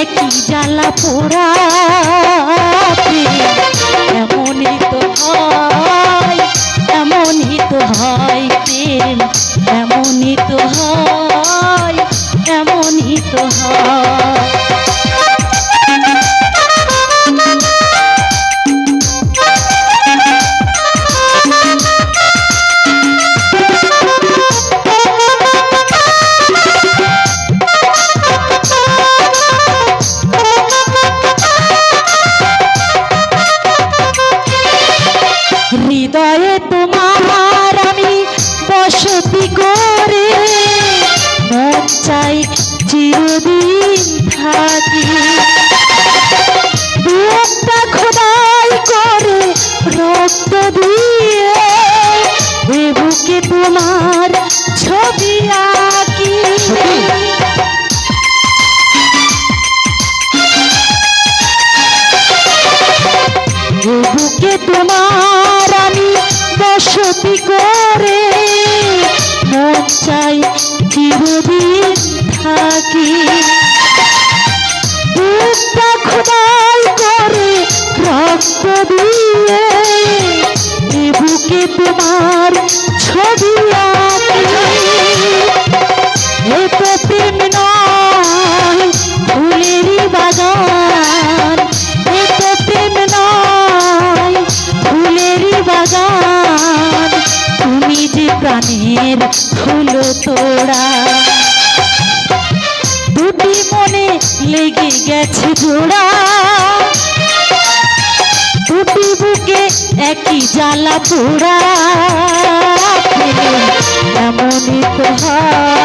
একই জ্বালা পোড়া এমনই তো হয়, এমনই তো হয় প্রেম, এমনই তো হয়, এমনই তো হয়। হৃদয়ে তোমার আমি বসতি করে চাই চিরদিন থাকি। চিরদিন থাকি। বুকটা খোদাই করে রক্ত দিয়ে এ বুকে তোমার ছবি আঁকি। প্রেম নয় ফুলেরই বাগান। এ প্রাণের ফুল তোড়া। দুটি মনে লেগে গেছে জোড়া দুটি বুকে একই জ্বালা পোড়া। এমনই তো হয়